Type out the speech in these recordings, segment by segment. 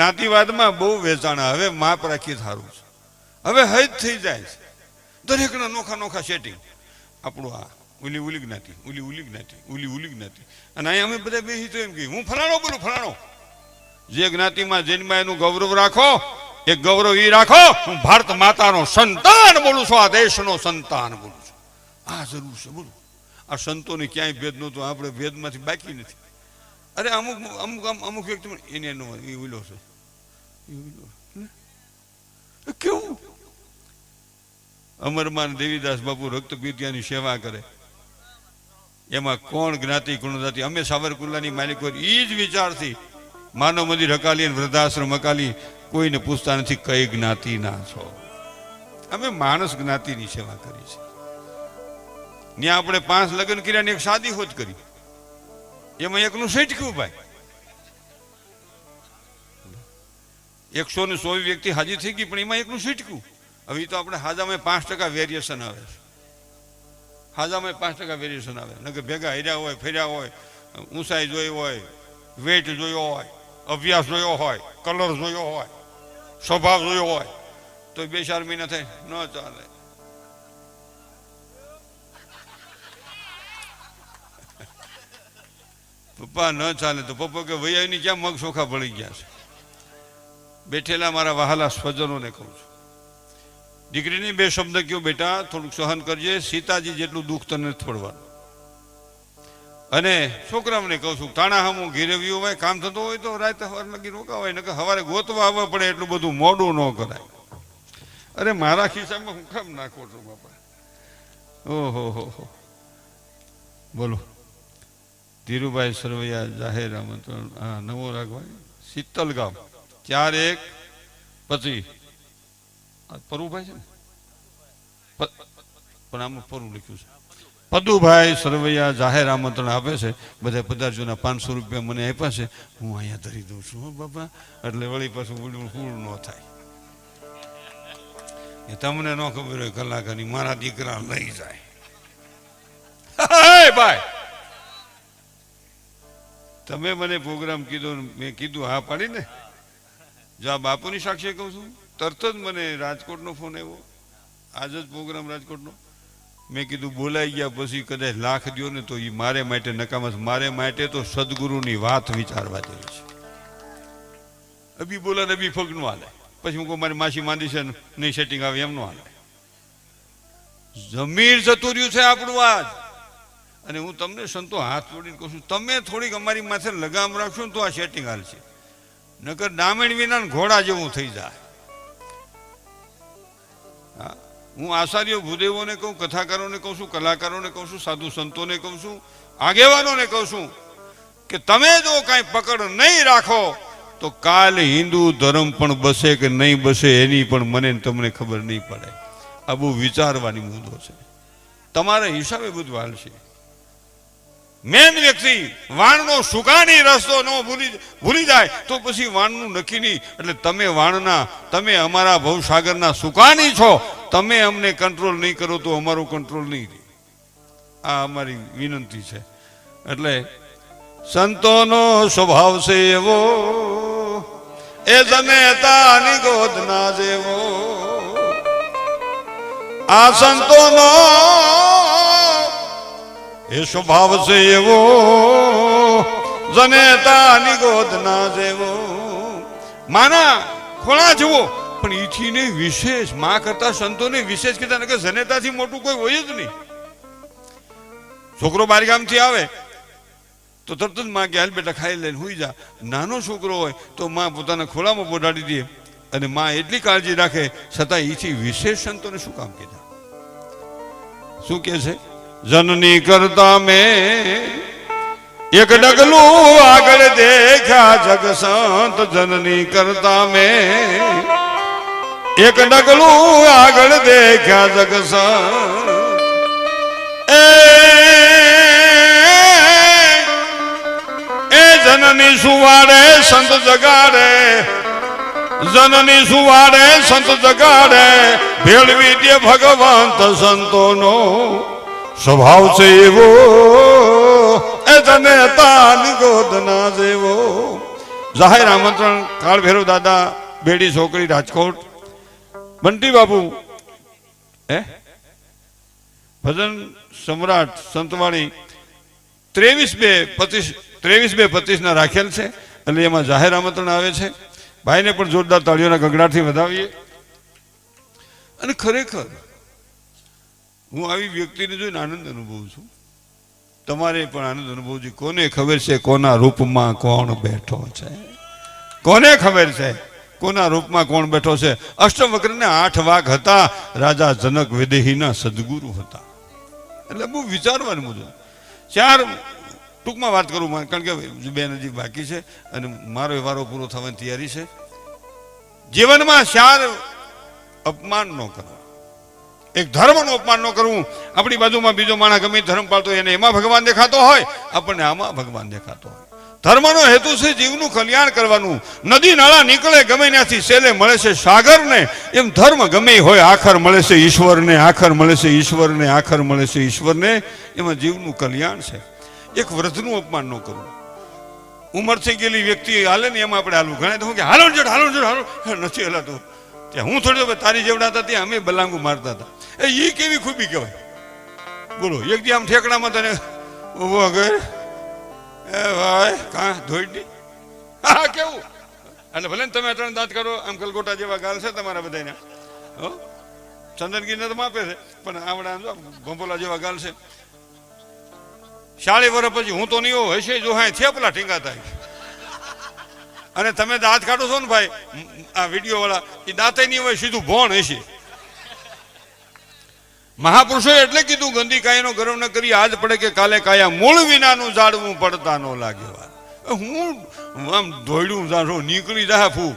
જ્ઞાતિવાદમાં બહુ વેચાણા હવે માપ રાખી સારું છે. હવે હજ થઈ જાય છે. દરેકના નોખા નોખા સેટિંગ આપણું આ ઉલી ઉલી જ્ઞાતિ, ઉલી ઉલી જ્ઞાતિ, ઉલી ઉલી જ્ઞાતિ. અને અહીંયા અમે બધા બેસી તો એમ કે હું ફલાણો બોલું, ફલાણો. જે જ્ઞાતિમાં જન્મા એનું ગૌરવ રાખો, એ ગૌરવ એ રાખો, હું ભારત માતાનો સંતાન બોલું છું, આ દેશનો સંતાન બોલું છું. આ જરૂર છે, બોલું. આ સંતોને ક્યાંય ભેદ નહોતો, આપણે ભેદમાંથી બાકી નથી. અરે અમુક અમુક અમુક વ્યક્તિ એને એનો એ ઉલો છે. કેવું? અમરમાન દેવીદાસ બાપુ રક્તપીતિયાની સેવા કરે. એમાં કોણ જ્ઞાતિ, કોણ જાતિ? અમે સાવરકુલ્લાની માલિકો એ જ વિચારથી માનવ મંદિર હકાલી અને વૃદ્ધાશ્રમ હકાલી કોઈને પૂછતા નથી કઈ જ્ઞાતિના છો. અમે માણસ જ્ઞાતિની સેવા કરી છે ત્યાં આપણે પાંચ લગ્ન કર્યા ને એક શાદી હોત કરી. એમાં એકનું સેટક્યું ભાઈ? એકસો ને સો વ્યક્તિ હાજી થઈ ગઈ, પણ એમાં એકનું છૂટક્યું. હવે તો આપણે હાજામાં પાંચ ટકા વેરિએશન આવે હાજામાં પાંચ ટકા વેરિએશન આવે. નકર ભેગા હેર્યા હોય, ફેર્યા હોય, ઊંચાઈ જોઈ હોય વેટ જોયો હોય, અભ્યાસ જોયો હોય કલર જોયો હોય, સ્વભાવ જોયો હોય, તો બે ચાર મહિના થાય, ન ચાલે. પપ્પા ન ચાલે તો પપ્પા કે વૈયાની ક્યાં મગ સોખા ભળી ગયા છે? બેઠેલા મારા વહાલા સ્વજનોને કહું છું. દીકરીને બે શબ્દ કયો, બેટા, થોડુંક સહન કરજે, સીતાજી જેટલું દુઃખ તને થોડવાનું અને છોકરાઓને કહું છું, તાણા હમું ઘેરવ્યું હોય, કામ થતું હોય તો રાતે સવાર લગી રોકાવાય, નકર સવારે ગોતવા આવવા પડે એટલું બધું મોડું ન કરાય. અરે, મારા ખિસ્સામાં હું કામ નાખો છું, બાપા. ઓહો, હો હો. બોલો. ધીરુભાઈ સરવૈયા જાહેર આમંત્રણ હા નવો રાખવાય શીતલ ગામ. એક, પછી. પરુભાઈ છે પણ આમાં પરું લખ્યું છે. પદુભાઈ સરવૈયા જાહેર આમંત્રણ આપે છે. બધા પદાર્થોના પાંચસો રૂપિયા મને આપ્યા છે. હું અહીંયા ધરી દઉં છું બાપા. એટલે વળી પાછું ઉડું ન થાય. એ તમને ન ખબર હોય કલાકારની, મારા દીકરા લઈ જાય. ભાઈ! તમે મને પ્રોગ્રામ કીધો મેં કીધું, હા પાડી ને? જો આ બાપુની સાક્ષી કહું છું, તરત જ મને રાજકોટનો ફોન આવ્યો. આજ જ પ્રોગ્રામ રાજકોટનો. મેં કીધું બોલાઈ ગયા પછી કદાચ લાખ દ્યો ને તો એ મારે માટે નકામા મારે માટે તો સદગુરુની વાત વિચારવા જેવી છે. અભી બોલા ને અભી ફગનું હાલે. પછી હું કહું, મારી માસી માંદી છે નહીં સેટિંગ આવે એમનું હાલે. જમીર જતું રહ્યું છે આપણું આજ. અને હું તમને સંતો હાથ જોડીને કહું છું, તમે થોડીક અમારી માથે લગામ રાખશો ને તો આ સેટિંગ હાલશે. નકર દામણ વિના ઘોડા જેવું થઈ જાય. હા? આચાર્ય ભૂદેવોને કહું, કથાકારોને કહું છું, કલાકારોને કહું છું, સાધુ સંતોને કહું છું, આગેવાનોને કહું છું કે તમે જો કાંઈ પકડ નહીં રાખો, તો કાલ હિન્દુ ધર્મ પણ બસે કે નહીં બસે એની પણ મને તમને ખબર નહીં પડે. આ બહુ વિચારવાની મુદ્દો છે. તમારા હિસાબે બધું હાલશે મેન વ્યક્તિ વાણનો સુકાની રસ્તો ન ભૂલી ભૂલી જાય, તો પછી વાણનું નક્કી નહીં. એટલે તમે વાણના તમે અમારા ભવસાગરના સુકાની છો. તમે અમને કંટ્રોલ નહીં કરો તો અમારું કંટ્રોલ નહીં આ અમારી વિનંતી છે. એટલે સંતોનો સ્વભાવ છે એવો, એ જનેતાની ગોદના જેવો. આ સંતોનો એ સ્વભાવ છે એવો જનેતાની ગોદના જેવો. માના ખોળા જુઓ, પણ ઈથી ને વિશેષ, માં કરતા સંતોને વિશેષ કીધા ને કે જનેતાથી મોટું કોઈ હોય જ નહીં. છોકરો બારગામથી આવે, તો તરત જ માં કે બેટા, ખાઈ લઈને હુઈ જા. નાનો છોકરો હોય, તો માં પોતાના ખોળામાં પોડાડી દે અને માં એટલી કાળજી રાખે, છતાં ઈથી વિશેષ સંતોને શું કામ કીધા? શું કે છે? જનની કરતા મેં એક ડગલું આગળ દેખ્યા જગ સંત જનની કરતા મેં એક ડગલું આગળ દેખ્યા જગ સંત એ જનની સુવાડે સંત જગાડે, જનની સુવાડે સંત જગાડે, ભેળવી દે ભગવંત સંતોનો. સ્વભાવ છે એવો, એ તને તાન ગોદના જેવો. જાહેર આમંત્રણ, કાળ ભૈરવ દાદા, બેડી છોકરી, રાજકોટ. બંટી બાપુ, હે? ભજન સમ્રાટ સંતવાણી ત્રેવીસ બે પચીસ, ત્રેવીસ બે પચીસના રાખેલ છે એટલે એમાં જાહેર આમંત્રણ આવે છે. ભાઈને પણ જોરદાર તાળીઓના ગગડાટથી વધાવીએ. અને ખરેખર હું આવી વ્યક્તિને જોઈને આનંદ અનુભવું છું. તમારે પણ આનંદ અનુભવજો કોને ખબર છે કોના રૂપમાં કોણ બેઠો છે? કોને ખબર છે કોના રૂપમાં કોણ બેઠો છે? અષ્ટવક્રને આઠ વાઘ હતા. રાજા જનક વિદેહીના સદગુરુ હતા. એટલે બહુ વિચારવાનું મુજબ. ચાર ટૂંકમાં વાત કરું મારે, કારણ કે બે નજીક બાકી છે અને મારો વ્યવહારો પૂરો થવાની તૈયારી છે. જીવનમાં ચાર અપમાન ન કરવા એક ધર્મનું અપમાન ન કરવું આપણી બાજુમાં બીજો માણસ ગમે ધર્મ પાળતો એને એમાં ભગવાન દેખાતો હોય, આપણને આમાં ભગવાન દેખાતો હોય. ધર્મનો હેતુ છે જીવનું કલ્યાણ કરવાનું. નદી નાળા નીકળે, ગમે ત્યાંથી સેલે મળે છે સાગરને. એમ ધર્મ ગમે હોય, આખર મળે છે ઈશ્વરને, આખર મળે છે ઈશ્વરને, આખર મળે છે ઈશ્વરને. એમાં જીવનું કલ્યાણ છે. એક વૃદ્ધનું અપમાન ન કરવું ઉંમર થઈ ગયેલી વ્યક્તિ હાલે ને, એમાં આપણે હાલવું. ઘણા તો કે હાલો જોડ હાલો જોડ, હાલો નથી હલાતું. ત્યાં હું થોડી તારી જેવડા હતા, ત્યાં અમે બલાંગુ મારતા હતા. એ એ કેવી ખૂબી કહેવાય? બોલો, એક દી આમ ઠેકડામાં તને ઊભો કર. એ ભાઈ, કાં ધોઈડી? હા, કેવું? એટલે ભલે ને તમે ત્રણ દાંત કરો, આમ કલગોટા જેવા ગાલ છે તમારા બધાને હો? ચંદનગીરને તો માપે છે, પણ આવડા આમ જો જેવા ગાલ છે. ચાળી વર્ષ પછી હું તો નહીં હશે જો હા થેપલા થાય. અને તમે દાંત કાઢો છો ને ભાઈ આ વીડિયો વાળા એ દાંતે નહીં હોય, સીધું ભોણ હશે. મહાપુરુષોએ એટલે કીધું, ગંદી કાયાનો ગર્વ ન કરી, આજ પડે કે કાલે કાયા મૂળ વિનાનું ઝાડવું પડતા ન લાગે હું આમ ધોયડું જાણો નીકળી જાય ફૂ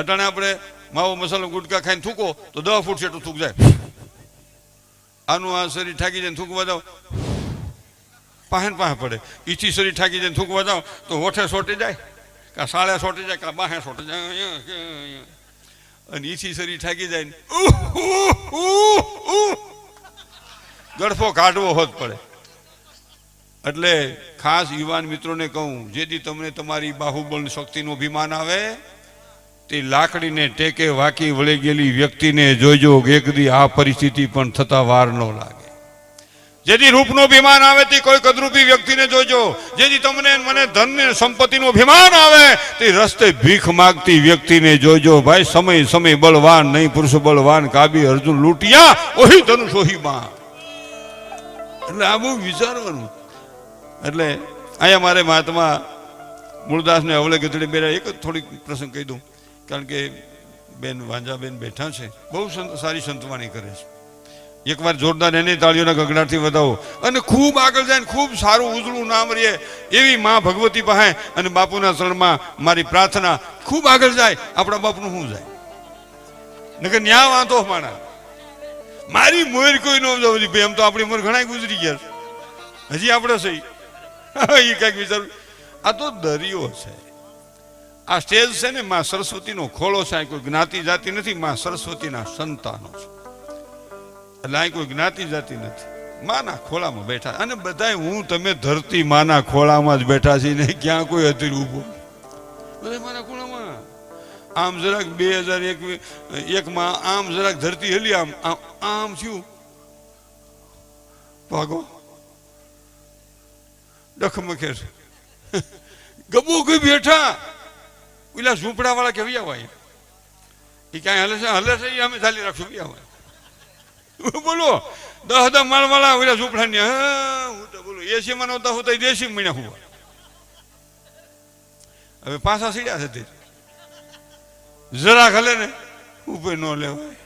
અટાણે આપણે માવો મસાલો ગુટકા ખાઈને થૂકો, તો દસ ફૂટ જેટલું થૂક જાય. આનું આ શરીર ઠાકી જાય થૂકવા જાવ પાહે ને પાહે પડે. ઈથી શરીર ઠાકી જાય થૂકવા જાવ તો હોઠે સોટી જાય, કાં સાળે સોટી જાય, કાં બાહે સોટી જાય. અને ઈથી શરીર ઠાકી જાય. ગળફો કાઢવો હોત પડે એટલે ખાસ યુવાન મિત્રોને કહું, જેથી તમને તમારી બાહુબળ શક્તિનું અભિમાન આવે, તે લાકડીને ટેકે વાકી વળી ગયેલી વ્યક્તિને જોજો એક દી આ પરિસ્થિતિ પણ થતા વાર ન લાગે જેથી રૂપનું અભિમાન આવે તે કોઈ કદરૂપી વ્યક્તિને જોજો. જેથી તમને મને ધન સંપત્તિનું અભિમાન આવે તે રસ્તે ભીખ માગતી વ્યક્તિને જોજો. ભાઈ, સમય સમય બળવાન, નહીં પુરુષ બળવાન, કાબી અર્જુન લૂંટિયા, ઓહી ધનુષ, ઓહી બાણ એટલે આ બહુ વિચારવાનું. એટલે અહીંયા મારે મહાત્મા મૂળદાસને અવળે ગધડી બેરા એક જ થોડીક પ્રસંગ કહી દઉં. કારણ કે બેન વાંજાબેન બેઠા છે. બહુ સંત, સારી સંતવાણી કરે છે. એકવાર જોરદાર એને તાળીઓના ગગડાટથી વધાવો. અને ખૂબ આગળ જાય ને ખૂબ સારું ઉજળું નામ રહે એવી માં ભગવતી પાસે અને બાપુના શરણમાં મારી પ્રાર્થના ખૂબ આગળ જાય, આપણા બાપનું શું જાય? નકર ન્યા વાંધો માણા. મારી મોર કોઈ ન જવું ભાઈ એમ તો આપણી મોર ઘણા ગુજરી ગયા. હજી આપણે સહી એ કંઈક વિચારું. આ તો દરિયો છે. આ સ્ટેજ છે ને માં સરસ્વતીનો ખોળો છે કોઈ જ્ઞાતિ જાતિ નથી, માં સરસ્વતીના સંતાનો છે. એટલે અહીં કોઈ જ્ઞાતિ જાતિ નથી. માના ખોળામાં બેઠા અને બધાય હું તમે ધરતી માના ખોળામાં જ બેઠા છીએ ને ક્યાં કોઈ હતી ઊભો? બધા મારા ખોળામાં. આમ જરાક બે હજાર એક, એકમાં આમ જરાક ધરતી હેલી, આમ આમ થયું. ભાગો. ડખમખે ગબુ ગઈ બેઠા. પેલા ઝૂંપડા વાળા કે વ્યા એ ક્યાંય હલે છે? હલે છે? એ અમે ચાલી રાખશું વ્યા બોલો દસ દસ માળ વાળા ઓલા ઝૂંપડા ને હું તો બોલું, એસી માં નહોતા હું તો દેશી મહિના હું. હવે પાછા સીડ્યા છે તે. જરા ખલે ને ઉપર ન લેવાય.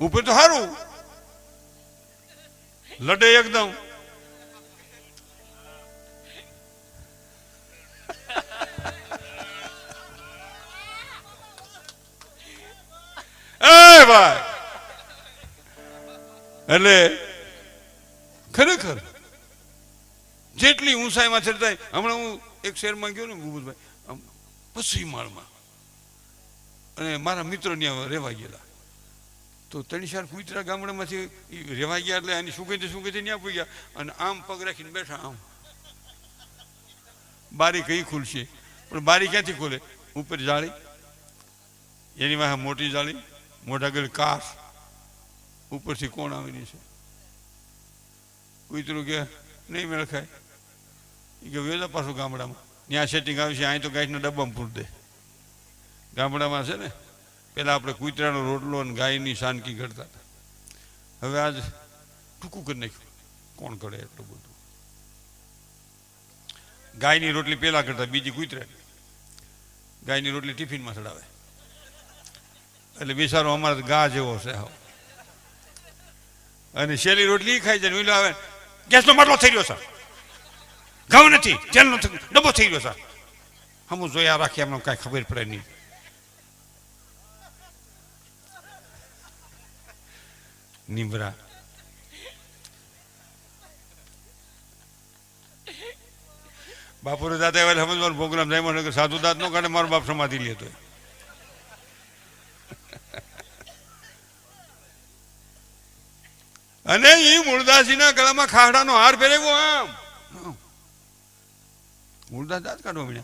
ઉપર તો સારું લડે એકદમ. એ ભાઈ. એટલે ખરેખર જેટલી ઊંચાઈમાં ચડતા હમણાં હું એક શહેરમાં ગયો ને ભૂપતભાઈ આમ પશ્ચિમ માળમાં. અને મારા મિત્રો ત્યાં રહેવા ગયેલા. તો ત્રણ ચાર કુતરા ગામડામાંથી રહેવા ગયા એટલે એની સુગંધી સુગંધી ત્યાં પૂગ્યા અને આમ પગ રાખીને બેઠા, આમ. બારી કઈ ખુલશે? પણ બારી ક્યાંથી ખોલે? ઉપર જાળી, એની વાહે મોટી જાળી, મોઢા ગયેલી કાસ ઉપરથી કોણ આવીને છે? કૂતરું કે નહીં મેળ ખાય? એ કે વેલા પાછું ગામડામાં. ત્યાં સેટિંગ આવી છે, અહીં તો ગાયના ડબ્બામાં પૂર દે. ગામડામાં છે ને, પેલા આપણે કૂતરાનો રોટલો અને ગાયની શાનકી કરતા હતા. હવે આજ ટૂંકું કરી નાખ્યું. કોણ કરે એટલું બધું? ગાયની રોટલી પેલા કરતા બીજી કૂતરાની ગાયની રોટલી ટિફિનમાં ચડાવે. એટલે બિચારો અમારે ગા જેવો છે હાવ અને શેલી રોટલી ખાઈ જાય વીલો આવે. ગેસનો માટલો થઈ રહ્યો સર ઘઉં નથી તેલનો ડબ્બો થઈ ગયો સર હમ જોયા રાખી, એમને કાંઈ ખબર પડે નહીં. નિમરા. બાપુરે દાદા એવા સમજવાનું પ્રોગ્રામ જાય મને સાધુ દાંત નો કાઢે મારો બાપ સમાધિ લેતો અને એ મૂળદાસજીના ગળામાં ખાડાનો હાર પહેરેવો આમ. મૂળદાસ દાંત કાઢવા મળ્યા.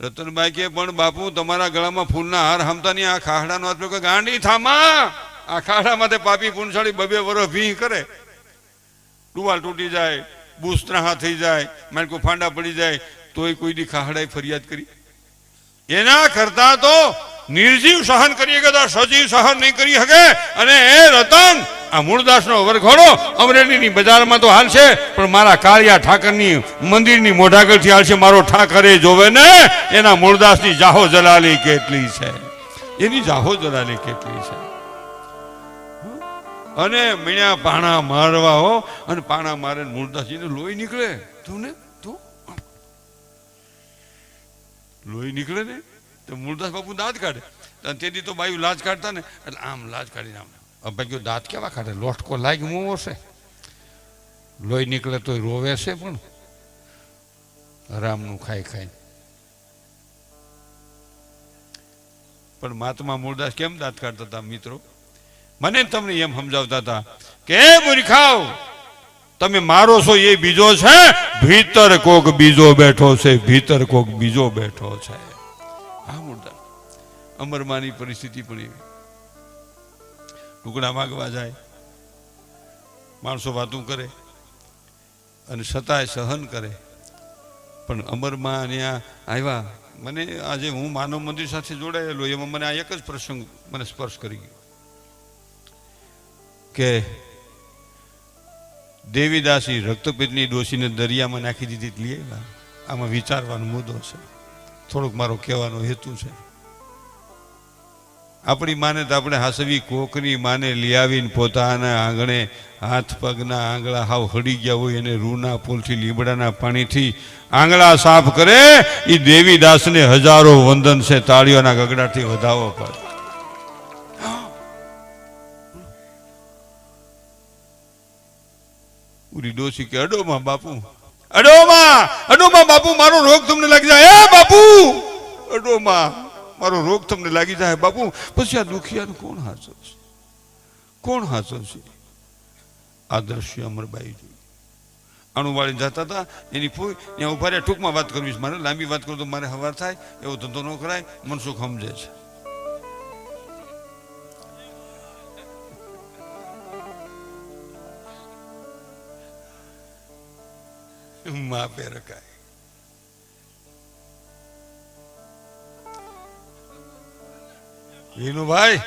રતનભાઈ કે, પણ બાપુ, તમારા ગળામાં ફૂલના હાર હમતા નહીં. આ ખાડાનો હાથ. કે ગાંડી, થામા! આ તે પાપી પુનસાળી બબે વરો ભી કરે. ટુવાલ તૂટી જાય, બુસ્ત્રાહા થઈ જાય, માણકો ફાંડા પડી જાય, તોય કોઈ દી ખાહડાએ ફરિયાદ કરી. એના કરતા તો નિર્જીવ સહન કરી શકે સજીવ સહન નહીં કરી શકે. અને એ રતન આ મૂળદાસનો વરઘોડો અમરેલીની બજારમાં તો હાલશે, પણ મારા કાળિયા ઠાકરની મંદિરની મોઢાગળથી હાલશે. મારો ઠાકરે જોવે ને, એના મૂળદાસની જાહો જલાલી કેટલી છે. એની જાહો જલાલી કેટલી છે. અને મીણ્યા પાણા મારવા હો, અને પાણા મારે ને મૂળદાસજીને લોહી નીકળે. તું ને, તું? લોહી નીકળે ને, તો મૂળદાસ બાપુ દાંત કાઢે. અને તેથી તો બાયું લાજ કાઢતા ને, એટલે આમ લાજ કાઢીને આમ ગયો દાંત કેવા કાઢે? લોટકો લાગી મોવો છે લોહી નીકળે તો રોવે છે પણ. રામનું ખાઈ ખાઈ પણ મહાત્મા મૂળદાસ કેમ દાંત કાઢતા હતા, મિત્રો? મને તમને એમ સમજાવતા હતા કે મૂર્ખાઓ, તમે મારો છો, એ બીજો છે? ભીતર કોક બીજો બેઠો છે, ભીતર કોક બીજો બેઠો છે. હા મૂળદાસ અમરમાની પરિસ્થિતિ પણ એવી. ટુકડા માગવા જાય, માણસો વાતું કરે અને છતાંય સહન કરે. પણ અમરમાં ત્યાં આવ્યા, મને આજે હું માનવ મંદિર સાથે જોડાયેલો, એમાં મને આ એક જ પ્રસંગ મને સ્પર્શ કરી ગયો. કે દેવીદાસી રક્તપિતની ડોસીને દરિયામાં નાખી દીધી લઈ આવ્યા. આમાં વિચારવાનો મુદ્દો છે. થોડોક મારો કહેવાનો હેતુ છે. આપણી માને તો આપણે હાસવી કોકની માને લીયાવીને પોતાના આંગણે હાથ પગના આંગળા હાવ હડી ગયા હોય એને રૂના પુલથી લીમડાના પાણીથી આંગળા સાફ કરે એ દેવીદાસને હજારો વંદન છે, તાળીઓના ગગડાથી વધાવો પડે. પૂરી ડોસી કે અડોમાં બાપુ અડોમાં અડોમાં બાપુ, મારો રોગ તમને લાગી જાય. એ બાપુ અડોમાં મારો રોગ તમને લાગી જાય, બાપુ, પછી આ દુખિયાનું કોણ હાચો છે? કોણ હાચો છે? આ દ્રશ્ય અમરબાઈ જોયું. અણુવાળી જતા હતા, એની ફૂઈ, ત્યાં ઊભા રહ્યા, ટૂંકમાં વાત કરવી છે. મારે લાંબી વાત કરું તો મારે હવાર થાય, એવો ધંધો ન કરાય મનસુખ સમજે છે. માપે રખાય. વિનુભાઈ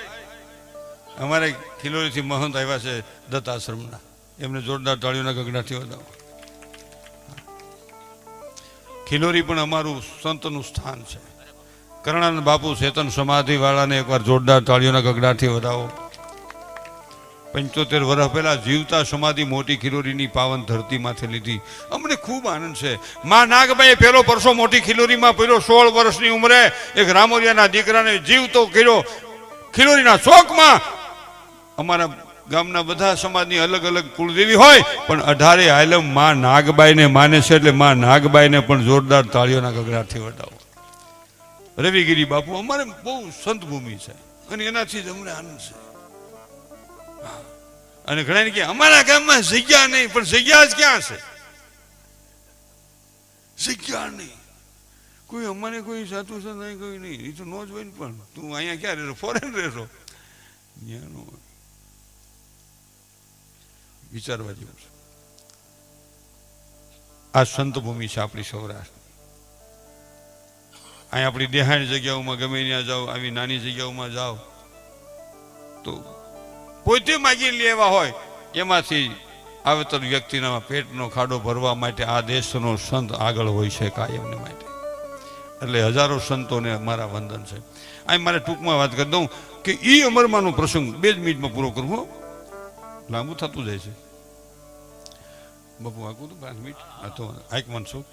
અમારે ખિલોરીથી મહંત આવ્યા છે દત્તાશ્રમના. એમને જોરદાર તાળીઓના ગગડાથી વધાવો. ખિલોરી પણ અમારું સંતનું સ્થાન છે. કરણાનંદ બાપુ ચેતન સમાધિ વાળાને એકવાર જોરદાર તાળીઓના ગગડાથી વધાવો. પંચોતેર વર્ષ પહેલા જીવતા સમાધિ મોટી ખિલોરીની પાવન ધરતીમાંથી લીધી. અમને ખૂબ આનંદ છે. માં નાગભાઈએ પહેલો પરસો મોટી ખિલોરીમાં પહેલો સોળ વર્ષની ઉંમરે એક રામોરિયાના દીકરાને જીવતો કર્યો. ખિલોરીના શોકમાં અમારા ગામના બધા સમાજની અલગ અલગ કુળદેવી હોય, પણ અઢારે આયલમમાં નાગબાઈને માને છે એટલે માં નાગબાઈને પણ જોરદાર તાળીઓના ગગડાથી વટાવો. રવિગીરી બાપુ, અમારે બહુ સંત ભૂમિ છે અને એનાથી જ અમને આનંદ છે. અને ઘણા કે અમારા ગામમાં જગ્યા નહીં, પણ જગ્યા જ ક્યાં છે? જગ્યા નહીં. કોઈ અમારે કોઈ સાતું છે નહીં, કોઈ નહીં. એ તો નો જ હોય ને પણ. તું અહીંયા ક્યાં રહેશો ફોરેન રહેશો જ્ઞાન. વિચારવા જેવું છે. આ સંત ભૂમિ છે આપણી સૌરાષ્ટ્ર અહીં આપણી દેહાણી જગ્યાઓમાં ગમે ત્યાં જાઓ, આવી નાની જગ્યાઓમાં જાઓ. તો પોતે માગી લેવા હોય, એમાંથી આવતર વ્યક્તિના પેટનો ખાડો ભરવા માટે આ દેશનો સંત આગળ હોય છે કાયમને માટે. એટલે હજારો સંતોને મારા વંદન છે. આ મારે ટૂંકમાં વાત કરી દઉં કે એ અમરમાંનો પ્રસંગ બે જ મિનિટમાં પૂરો કરવો લાંબુ થતું જાય છે. બપુ, આખું તો પાંચ મિનિટ. આ તો આઈક મનસુખ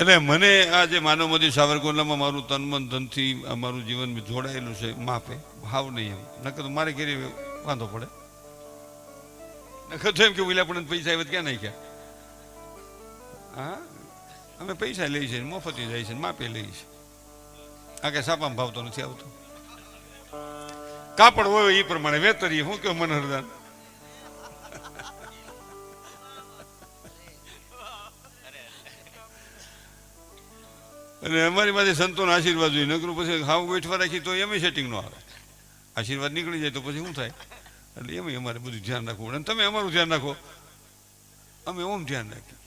એટલે મને આ જે માનવ મોદી સાવરકુંડલામાં મારું તન મન ધનથી અમારું મારું જીવન જોડાયેલું છે માપે ભાવ નહીં એમ. નકર તો મારે ઘેરી વાંધો પડે. નકર તો એમ કે ઓલા પણ પૈસા આવ્યા ક્યાં નહીં ક્યાં હા? અમે પૈસા લઈ છે મફતી જાય છે માપે લઈ છે આ કે સાપામાં ભાવતો નથી આવતો. કાપડ હોય એ પ્રમાણે વેતરીએ, હું કેવું મનોહરદાન અને અમારી પાસે સંતોના આશીર્વાદ જોઈએ નકરું પછી હાવ બેઠવા રાખી તો એમ સેટિંગ નો આવે. આશીર્વાદ નીકળી જાય તો પછી શું થાય? એટલે એમ અમારે બધું ધ્યાન રાખવું પડે. અને તમે અમારું ધ્યાન રાખો. અમે ઓમ ધ્યાન રાખીએ.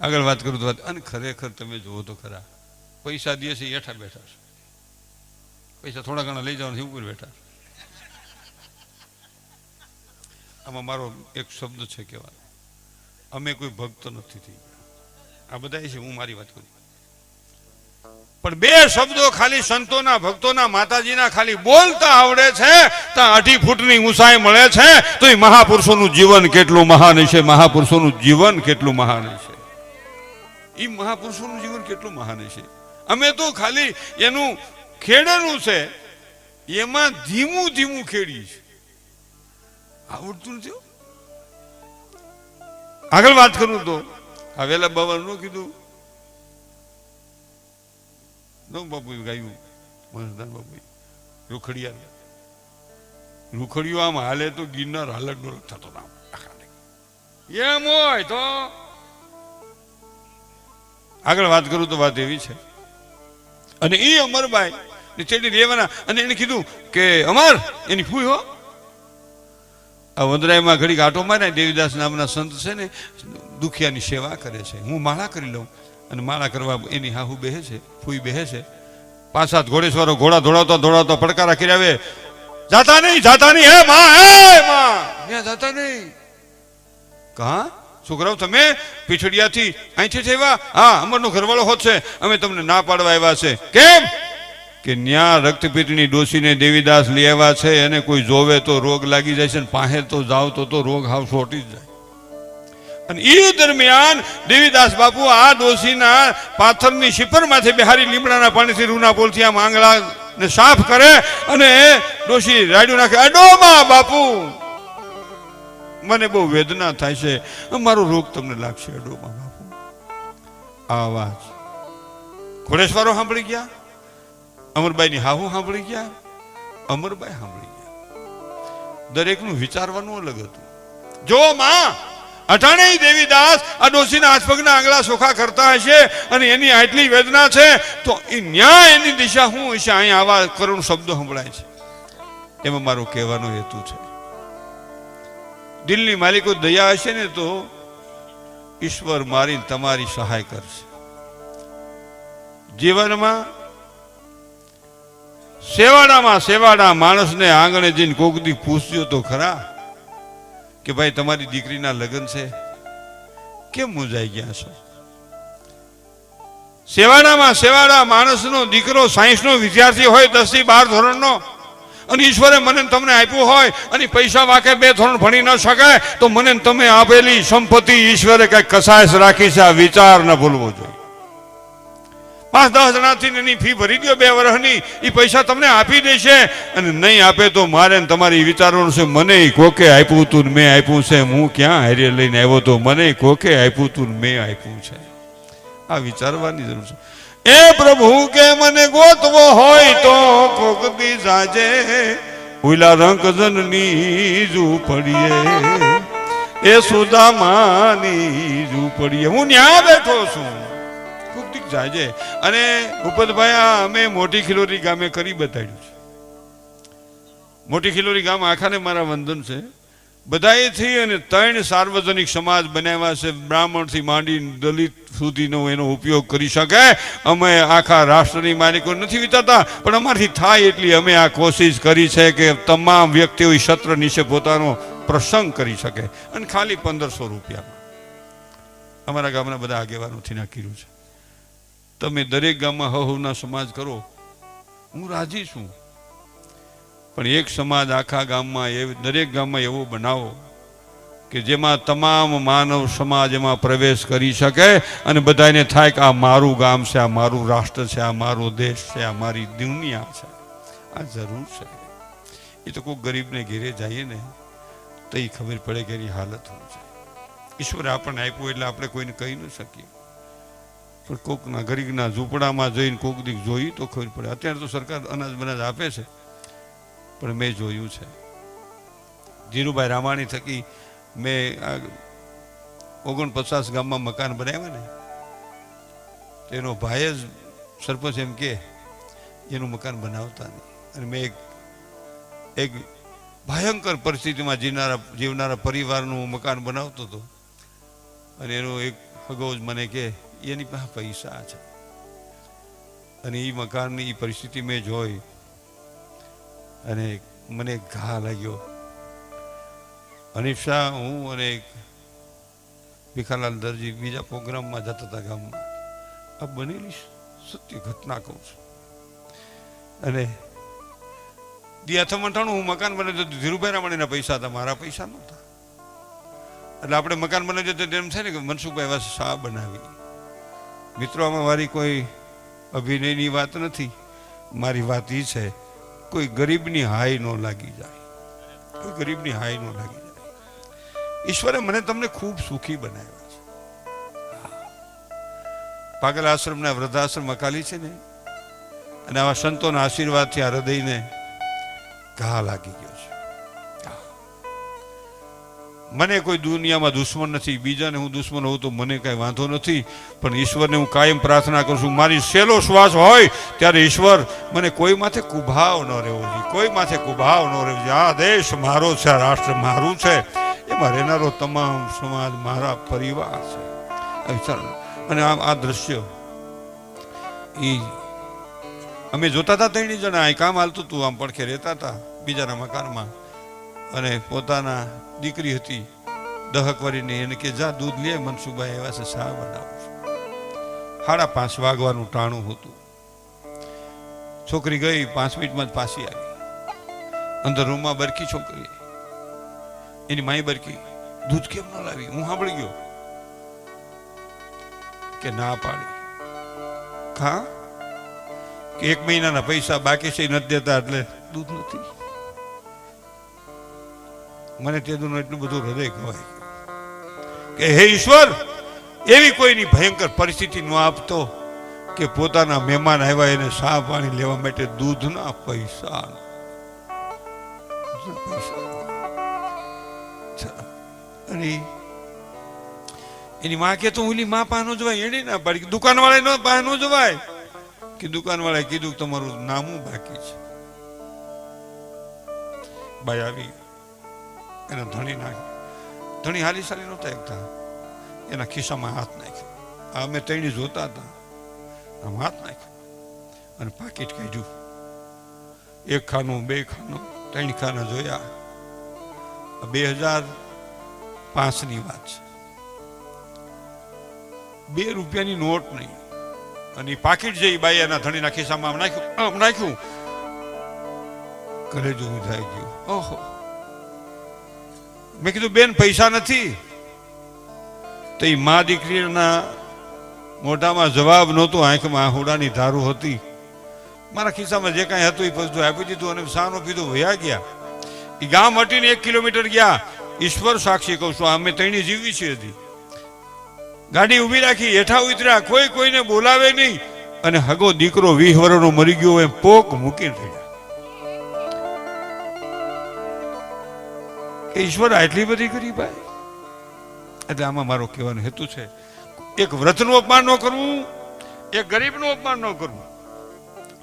આગળ વાત કરું તો વાત. અને ખરેખર તમે જુઓ તો ખરા. પૈસા દે છે હેઠા બેઠા છે. પૈસા થોડા ઘણા લઈ જવાના ઉપર બેઠા આમાં મારો એક શબ્દ છે કહેવાનો. અમે કોઈ ભક્ત નથી થઈ. આ બધા છે, હું મારી વાત કરું. પણ બે શબ્દો ખાલી સંતોના, ભક્તોના, માતાજીના ખાલી બોલતા આવડે છે ત્યાં અઢી ફૂટની ઊંચાઈ મળે છે તો એ મહાપુરુષોનું જીવન કેટલું મહાન છે મહાપુરુષોનું જીવન કેટલું મહાન છે એ મહાપુરુષોનું જીવન કેટલું મહાન છે અમે તો ખાલી એનું ખેડેલું છે, એમાં ધીમું ધીમું ખેડી છે. આવડતું નથી. આગળ વાત કરું તો આ વેલા બાબા નું કીધું. નો બાપુ ગાયું. મનસદાન બાપુ રૂખડિયા. રૂખડિયો આમ હાલે તો ગિરનાર હાલક ડોલક થતો ના એમ હોય તો. આગળ વાત કરું તો વાત એવી છે. અને એ અમરબાઈ ને ચેડી રેવાના અને એને કીધું કે અમર, એની ફૂઈ હો. આ વંદરાયમાં ઘડી આટો મારે દેવીદાસ નામના સંત છે ને દુખિયાની સેવા કરે છે. હું માળા કરી લઉં અને માળા કરવા એની હાહુ બેહે છે ફૂઈ બેહે છે. પાંચ સાત ઘોડેશ્વરો ઘોડા દોડાવતા દોડાવતા પડકારા કરી આવે. જાતા નહીં જાતા નહીં હે માં હે માં! જાતા નહીં. કહા છોકરાઓ તમે પીછડિયાથી અહીંથી થયા હા અમરનો ઘરવાળો હોત છે. અમે તમને ના પાડવા આવ્યા છે. કેમ? કે ન્યા રક્તપીતની ડોસીને દેવીદાસ આવ્યા છે અને કોઈ જોવે તો રોગ લાગી જાય છે ને પાસે તો જાવ તો તો રોગ હાવ છોટી જ જાય. અને એ દરમિયાન દેવીદાસ બાપુ આ ડોસીના પાથરની શિપરમાંથી બિહારી લીમડાના પાણીથી રૂના પોલથી આ માંગળા ને સાફ કરે અને ડોસી રાડ્યું નાખે અડોમાં બાપુ! મને બહુ વેદના થાય છે. મારો રોગ તમને લાગશે અડોમાં બાપુ. આ વાત ઘોડેશ્વરો સાંભળી ગયા? અમરબાઈની હાહુ સાંભળી ગયા? અમરબાઈ સાંભળી ગયા. દરેકનું વિચારવાનું અલગ હતું. જો માં અટાણે દેવીદાસ આ ડોસીના હાથપગના આંગળા સોખા કરતા હશે અને એની આટલી વેદના છે, તો એ ન્યાય એની દિશા શું હશે? અહીંયા આવા કરુણ શબ્દો સંભળાય છે. એમાં મારો કહેવાનો હેતુ છે. દિલની માલિકો દયા હશે ને તો ઈશ્વર મારી તમારી સહાય કરશે. જીવનમાં સેવાડામાં સેવાડા માણસને આંગણે જઈને કોક દી પૂછ્યો તો ખરા કે ભાઈ તમારી દીકરીના લગ્ન છે? કેમ મૂંઝાઈ ગયા છો? સેવાડામાં સેવાડા માણસનો દીકરો સાયન્સનો વિદ્યાર્થી હોય દસથી બાર ધોરણનો, અને ઈશ્વરે મને તમને આપ્યું હોય, અને પૈસા વાકે બે ધોરણ ભણી ન શકાય, તો મને તમે આપેલી સંપત્તિ ઈશ્વરે કઈ કસાયસ રાખી છે, આ વિચાર ન ભૂલવો જોઈએ. પાંચ દસ જણાથી એની ફી ભરી દો બે વર્ષની એ પૈસા તમને આપી દેશે. અને નહીં આપે તો મારે તમારી વિચારવાનું છે, મને કોકે આપ્યું તું મેં આપ્યું છે, હું ક્યાં હારે લઈને આવ્યો તો મને કોકે આપ્યું તું મેં આપ્યું છે. આ વિચારવાની જરૂર છે. એ પ્રભુ કે મને ગોતવો હોય તો કોક દી સાજે ઉલા રંકજનની ઝૂંપડીએ. એ સુદામાની ઝૂંપડીએ. હું ન્યા બેઠો છું. છે. અને ભૂપતભાઈ, આ અમે મોટી ખિલોરી ગામે કરી બતાડ્યું છે. મોટી ખિલોરી ગામ આખાને મારા વંદન છે. બધાએથી અને ત્રણ સાર્વજનિક સમાજ બનાવ્યા છે. બ્રાહ્મણથી માંડી દલિત સુધીનો એનો ઉપયોગ કરી શકે. અમે આખા રાષ્ટ્રની માલિકો નથી વિચારતા, પણ અમારથી થાય એટલી અમે આ કોશિશ કરી છે કે તમામ વ્યક્તિઓ સત્ર નીચે પોતાનો પ્રસંગ કરી શકે. અને ખાલી પંદરસો રૂપિયામાં. અમારા ગામના બધા આગેવાનોથી નાખેલું છે. તમે દરેક ગામમાં હહુના સમાજ કરો, હું રાજી છું. પણ એક સમાજ આખા ગામમાં એ દરેક ગામમાં એવો બનાવો કે જેમાં તમામ માનવ સમાજ એમાં પ્રવેશ કરી શકે અને બધાને થાય કે આ મારું ગામ છે, આ મારું રાષ્ટ્ર છે, આ મારો દેશ છે, આ મારી દુનિયા છે. આ જરૂર છે. એ તો કોઈ ગરીબને ઘેરે જઈએ ને તો એ ખબર પડે કે એની હાલત શું છે. ઈશ્વરે આપણને આપ્યું એટલે આપણે કોઈને કહી ન શકીએ. પણ કોકના ગરીબના ઝૂંપડામાં જઈને કોક દીક જોઈ તો ખબર પડે. અત્યારે તો સરકાર અનાજ બનાજ આપે છે, પણ મેં જોયું છે. ધીરુભાઈ રામાણી થકી મેં આ ઓગણપચાસ ગામમાં મકાન બનાવ્યા ને, તેનો ભાઈ જ સરપંચ એમ કે, એનું મકાન બનાવતા નહીં. અને મેં એક એક ભયંકર પરિસ્થિતિમાં જીવનારા જીવનારા પરિવારનું મકાન બનાવતો હતો. અને એનો એક હગોજ મને કે એની પાસે પૈસા છે. અને એ મકાનની પરિસ્થિતિ મેં જોઈ. અને મને ઘા લાગ્યો. હનીફ શાહ હું અને એક ભીખાલાલ દરજી બીજા પ્રોગ્રામમાં જતા હતા ગામમાં. આ બનેલી સત્ય ઘટના કહું છું. અને દિયાથમ અઠાણું હું મકાન બને તો ધીરુભાઈ રામાણીના પૈસા હતા, મારા પૈસા નહોતા. એટલે આપણે મકાન બનાવ્યું તો એમ થાય ને કે મનસુખભાઈ વાસ શાહ બનાવી. મિત્રો, આમાં મારી કોઈ અભિનયની વાત નથી. મારી વાત એ છે, કોઈ ગરીબની હાઈ ન લાગી જાય. કોઈ ગરીબની હાઈ ન લાગી જાય. ઈશ્વરે મને તમને ખૂબ સુખી બનાવ્યા છે. પાગલ આશ્રમના વૃદ્ધાશ્રમ અકાલી છે ને, અને આવા સંતોના આશીર્વાદથી આ હૃદયને ઘા લાગી ગયો. મને કોઈ દુનિયામાં દુશ્મન નથી, બીજાને હું દુશ્મન હોઉં તો મને કાંઈ વાંધો નથી. પણ ઈશ્વરને હું કાયમ પ્રાર્થના કરું છું, મારી સહેલો શ્વાસ હોય ત્યારે ઈશ્વર મને કોઈ માથે કુભાવ ન રહેવો જોઈએ, કોઈ માથે કુભાવ ન રહેવો જોઈએ. આ દેશ મારો છે, આ રાષ્ટ્ર મારું છે, એમાં રહેનારો તમામ સમાજ મારા પરિવાર છે. વિચાર અને આ આ દ્રશ્ય એ અમે જોતા હતા ત્રણ જણા, અહીં કામ હાલતું હતું, આમ પડખે રહેતા હતા, બીજાના મકાનમાં. અને પોતાના દીકરી હતી, દહક વરીને એને કે, જા, દૂધ લે મનસુભાઈ એવા છે શા બનાવું સાડા પાંચ વાગવાનું ટાણું હતું. છોકરી ગઈ, પાંચ મિનિટમાં જ પાછી આવી. અંદર રૂમમાં બરકી છોકરી. એની માઈ બરકી દૂધ કેમ ન લાવી? હું સાંભળી ગયો. કે, ના પાડી. ખા કે, એક મહિનાના પૈસા બાકી છે નથી દેતા, એટલે દૂધ નથી. મને તેનું એટલું બધું હૃદય કહેવાય કે હે ઈશ્વર, એવી કોઈની ભયંકર પરિસ્થિતિ ન આપતો કે પોતાના મહેમાન આવ્યા એને સા પાણી લેવા માટે દૂધના પૈસા અને એની માં કે તો ઓલી માં પાનો જવાય એને ના પાડી દુકાન વાળા નો પાનો જવાય. કે દુકાન વાળાએ કીધું તમારું નામું બાકી છે. બાય આવી. એના ધણી નાખી ધણી હાલી સાલી નહોતા એકતા એના ખિસ્સામાં હાથ નાખ્યો. અમે તેણી જોતા હતા. આમ હાથ નાખ્યો. અને પાકીટ કાઢ્યું. એક ખાનું, બે ખાનું, ત્રણ ખાના જોયા. બે હજાર પાંચની વાત છે. બે રૂપિયાની નોટ નહીં. અને પાકીટ જે બાઈ એના ધણીના ખિસ્સામાં નાખ્યું નાખ્યું. ઘરે જોવું થઈ ગયું. ઓહો. મેં કીધું, બેન, પૈસા નથી. તો એ મા દીકરીના મોઢામાં જવાબ નહોતો, આંખમાં હુડાની ધારું હતી. મારા ખિસ્સામાં જે કાંઈ હતું એ બધું આપી દીધું અને સાનો પીધું વયા ગયા. એ ગામ હટીને એક કિલોમીટર ગયા. ઈશ્વર સાક્ષી કહું છું, અમે તેણી જીવી છે હતી ગાડી ઊભી રાખી, હેઠા ઉતર્યા. કોઈ કોઈને બોલાવે નહીં. અને હગો દીકરો વીહ વર્ષનો મરી ગયો એમ પોક મૂકીને થઈ ઈશ્વર આટલી બધી કરી ભાઈ? એટલે આમાં મારો કહેવાનો હેતુ છે, એક વ્રતનું અપમાન ન કરવું, એક ગરીબનું અપમાન ન કરવું.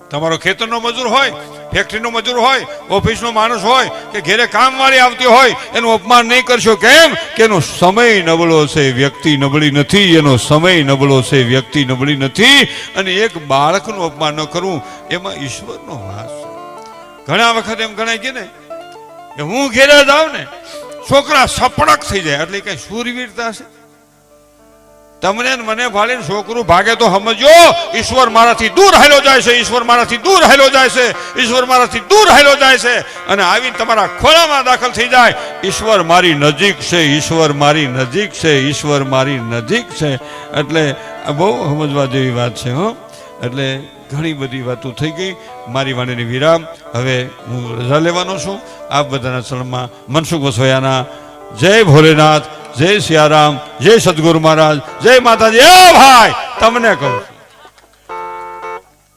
તમારો ખેતરનો મજૂર હોય ફેક્ટરીનો મજૂર હોય, ઓફિસનો માણસ હોય, કે ઘેરે કામવાળી આવતી હોય, એનું અપમાન નહીં કરશો. કેમ? કે એનો સમય નબળો છે, વ્યક્તિ નબળી નથી, એનો સમય નબળો છે, વ્યક્તિ નબળી નથી, અને એક બાળકનું અપમાન ન કરવું, એમાં ઈશ્વરનો વાસ ઘણા વખત એમ ગણાય કે ને હું ઘેરે જાઉં ને, છોકરા સપડક થઈ જાય. એટલે કઈ શૂરવીરતા છે? તમને મને ભાળીને છોકરું ભાગે તો સમજો ઈશ્વર મારાથી દૂર હેલો જાય છે, ઈશ્વર મારાથી દૂર હેલો જાય છે, ઈશ્વર મારાથી દૂર હેલો જાય છે. અને આવીને તમારા ખોળામાં દાખલ થઈ જાય. ઈશ્વર મારી નજીક છે, ઈશ્વર મારી નજીક છે, ઈશ્વર મારી નજીક છે. એટલે બહુ સમજવા જેવી વાત છે, હો. એટલે ઘણી બધી વાતો થઈ ગઈ. મારી વાણીની વિરામ. હવે હું રજા લેવાનો છું. આપ બધાના ચરણમાં મનસુખ વસોયાના જય ભોલેનાથ, જય સિયારામ, જય સદગુરુ મહારાજ, જય માતાજી. ભાઈ, તમને કહું